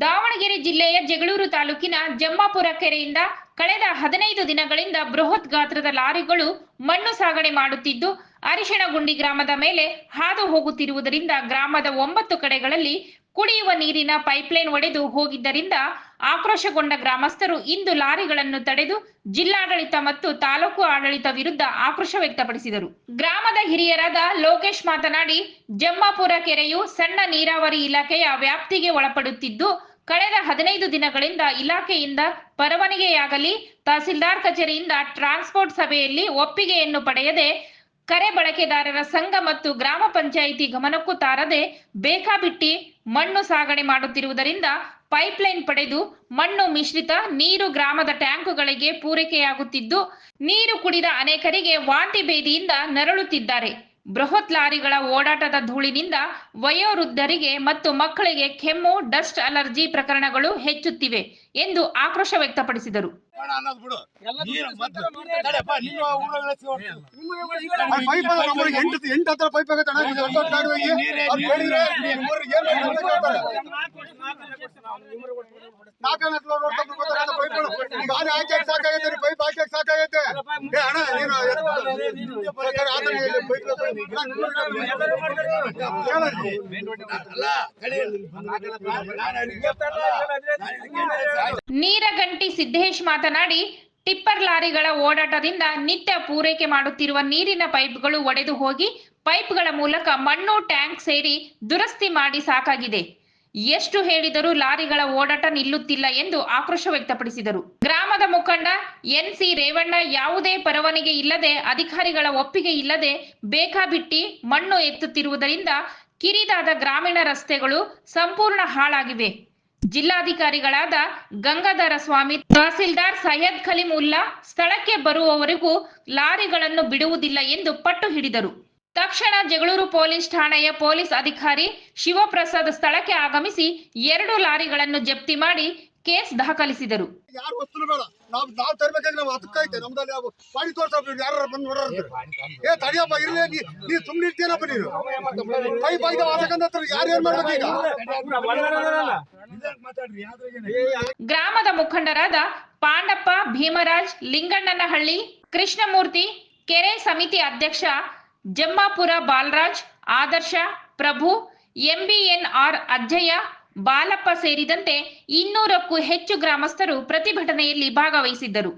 ದಾವಣಗೆರೆ ಜಿಲ್ಲೆಯ ಜಗಳೂರು ತಾಲೂಕಿನ ಜಮ್ಮಾಪುರ ಕೆರೆಯಿಂದ ಕಳೆದ ಹದಿನೈದು ದಿನಗಳಿಂದ ಬೃಹತ್ ಗಾತ್ರದ ಲಾರಿಗಳು ಮಣ್ಣು ಸಾಗಣೆ ಮಾಡುತ್ತಿದ್ದು, ಅರಿಶಿಣಗುಂಡಿ ಗ್ರಾಮದ ಮೇಲೆ ಹಾದು ಹೋಗುತ್ತಿರುವುದರಿಂದ ಗ್ರಾಮದ ಒಂಬತ್ತು ಕಡೆಗಳಲ್ಲಿ ಕುಡಿಯುವ ನೀರಿನ ಪೈಪ್ಲೈನ್ ಒಡೆದು ಹೋಗಿದ್ದರಿಂದ ಆಕ್ರೋಶಗೊಂಡ ಗ್ರಾಮಸ್ಥರು ಇಂದು ಲಾರಿಗಳನ್ನು ತಡೆದು ಜಿಲ್ಲಾಡಳಿತ ಮತ್ತು ತಾಲೂಕು ಆಡಳಿತ ವಿರುದ್ಧ ಆಕ್ರೋಶ ವ್ಯಕ್ತಪಡಿಸಿದರು. ಗ್ರಾಮದ ಹಿರಿಯರಾದ ಲೋಕೇಶ್ ಮಾತನಾಡಿ, ಜಮ್ಮಾಪುರ ಕೆರೆಯು ಸಣ್ಣ ನೀರಾವರಿ ಇಲಾಖೆಯ ವ್ಯಾಪ್ತಿಗೆ ಒಳಪಡುತ್ತಿದ್ದು, ಕಳೆದ ಹದಿನೈದು ದಿನಗಳಿಂದ ಇಲಾಖೆಯಿಂದ ಪರವಾನಗಿಯಾಗಲಿ, ತಹಸೀಲ್ದಾರ್ ಕಚೇರಿಯಿಂದ ಟ್ರಾನ್ಸ್ಪೋರ್ಟ್ ಸಭೆಯಲ್ಲಿ ಒಪ್ಪಿಗೆಯನ್ನು ಪಡೆಯದೆ ಕರೆ ಬಳಕೆದಾರರ ಸಂಘ ಮತ್ತು ಗ್ರಾಮ ಪಂಚಾಯಿತಿ ಗಮನಕ್ಕೂ ತಾರದೆ ಬೇಕಾಬಿಟ್ಟಿ ಮಣ್ಣು ಸಾಗಣೆ ಮಾಡುತ್ತಿರುವುದರಿಂದ ಪೈಪ್ಲೈನ್ ಪಡೆದು ಮಣ್ಣು ಮಿಶ್ರಿತ ನೀರು ಗ್ರಾಮದ ಟ್ಯಾಂಕುಗಳಿಗೆ ಪೂರೈಕೆಯಾಗುತ್ತಿದ್ದು, ನೀರು ಕುಡಿದ ಅನೇಕರಿಗೆ ವಾಂತಿ ಭೇದಿಯಿಂದ ನರಳುತ್ತಿದ್ದಾರೆ. ಬೃಹತ್ ಲಾರಿಗಳ ಓಡಾಟದ ಧೂಳಿನಿಂದ ವಯೋವೃದ್ಧರಿಗೆ ಮತ್ತು ಮಕ್ಕಳಿಗೆ ಕೆಮ್ಮು, ಡಸ್ಟ್ ಅಲರ್ಜಿ ಪ್ರಕರಣಗಳು ಹೆಚ್ಚುತ್ತಿವೆ ಎಂದು ಆಕ್ರೋಶ ವ್ಯಕ್ತಪಡಿಸಿದರು. ಬೇಡ ಅನ್ನೋದು ನೀರು ಮತ್ತೆ ಊರೊಳಗೆ ಪೈಪ್ ಅದ ಎಂಟು ಎಂಟು ಹತ್ರ ಪೈಪ್ ಆಗುತ್ತೆ ಅಣ್ಣ ಇದು ದೊಡ್ಡ ದೊಡ್ಡ ಗಾಡಿ ಹೋಗಿ ಅವ್ರು ಕೇಳಿದ್ರೆ ನಿಮ್ಮೂರಿಗೆ ಏನ್ ಬೇಕು ಅಂತ ಕೇಳ್ತಾರೆ. ನೀರಗಂಟಿ ಸಿದ್ದೇಶ್ ಮಾತನಾಡಿ, ಟಿಪ್ಪರ್ ಲಾರಿಗಳ ಓಡಾಟದಿಂದ ನಿತ್ಯ ಪೂರೈಕೆ ಮಾಡುತ್ತಿರುವ ನೀರಿನ ಪೈಪ್ಗಳು ಒಡೆದು ಹೋಗಿ, ಪೈಪ್ಗಳ ಮೂಲಕ ಮಣ್ಣು, ಟ್ಯಾಂಕ್ ಸೇರಿ ದುರಸ್ತಿ ಮಾಡಿ ಸಾಕಾಗಿದೆ. ಎಷ್ಟು ಹೇಳಿದರೂ ಲಾರಿಗಳ ಓಡಾಟ ನಿಲ್ಲುತ್ತಿಲ್ಲ ಎಂದು ಆಕ್ರೋಶ ವ್ಯಕ್ತಪಡಿಸಿದರು. ಗ್ರಾಮದ ಮುಖಂಡ ಎನ್ ಸಿ ರೇವಣ್ಣ ಯಾವುದೇ ಪರವಾನಿಗೆ ಇಲ್ಲದೆ, ಅಧಿಕಾರಿಗಳ ಒಪ್ಪಿಗೆ ಇಲ್ಲದೆ ಬೇಕಾಬಿಟ್ಟಿ ಮಣ್ಣು ಎತ್ತುತ್ತಿರುವುದರಿಂದ ಕಿರಿದಾದ ಗ್ರಾಮೀಣ ರಸ್ತೆಗಳು ಸಂಪೂರ್ಣ ಹಾಳಾಗಿವೆ. ಜಿಲ್ಲಾಧಿಕಾರಿಗಳಾದ ಗಂಗಾಧರ ಸ್ವಾಮಿ, ತಹಸೀಲ್ದಾರ್ ಸೈಯದ್ ಖಲೀಮುಲ್ಲಾ ಸ್ಥಳಕ್ಕೆ ಬರುವವರೆಗೂ ಲಾರಿಗಳನ್ನು ಬಿಡುವುದಿಲ್ಲ ಎಂದು ಪಟ್ಟು ಹಿಡಿದರು. ತಕ್ಷಣ ಜಗಳೂರು ಪೊಲೀಸ್ ಠಾಣೆಯ ಪೊಲೀಸ್ ಅಧಿಕಾರಿ ಶಿವಪ್ರಸಾದ್ ಸ್ಥಳಕ್ಕೆ ಆಗಮಿಸಿ ಎರಡು ಲಾರಿಗಳನ್ನು ಜಪ್ತಿ ಮಾಡಿ ಕೇಸ್ ದಾಖಲಿಸಿದರು. ಯಾರು ವಸ್ತುನು ಬೇಡ. ನಾವು ನಾವು ತರ್ಬೇಕಾದ್ರೆ ನಾವು ಹತ್ತಕ್ಕೈತೆ ನಮ್ದಲ್ಲಿ ಯಾವ ಪಾಡಿ ತೋರ್ಸಪ್ಪ ಯಾರು ಬಂದು ನೋಡೋರು ಏ ತಡಿಯಪ್ಪ ಇರ್ಲಿ ನೀ ನೀ ಸುಮ್ಮನೆ ಇರ್ತೀನಪ್ಪ ನೀನು. ಪೈಪ್ ಆಯ್ತು ವಾಸಕಂದ ಹತ್ರ ಯಾರು ಏನ್ ಮಾಡ್ಬೇಕು ಈಗ? ನಿಧಾನಕ್ಕೆ ಮಾತಾಡ್ರಿ ಯಾವ್ದ್ರಾಗೇನು? ಗ್ರಾಮದ ಮುಖಂಡರಾದ ಪಾಂಡಪ್ಪ ಭೀಮರಾಜ್ ಲಿಂಗಣ್ಣನಹಳ್ಳಿ ಕೃಷ್ಣಮೂರ್ತಿ ಕೆರೆ ಸಮಿತಿ ಅಧ್ಯಕ್ಷ ಜಮ್ಮಾಪುರ ಬಾಲರಾಜ್ ಆದರ್ಶ ಪ್ರಭು ಎಂಬಿಎನ್ಆರ್ ಅಜ್ಜಯ್ಯ ಬಾಲಪ್ಪ ಸೇರಿದಂತೆ ಇನ್ನೂರಕ್ಕೂ ಹೆಚ್ಚು ಗ್ರಾಮಸ್ಥರು ಪ್ರತಿಭಟನೆಯಲ್ಲಿ ಭಾಗವಹಿಸಿದ್ದರು.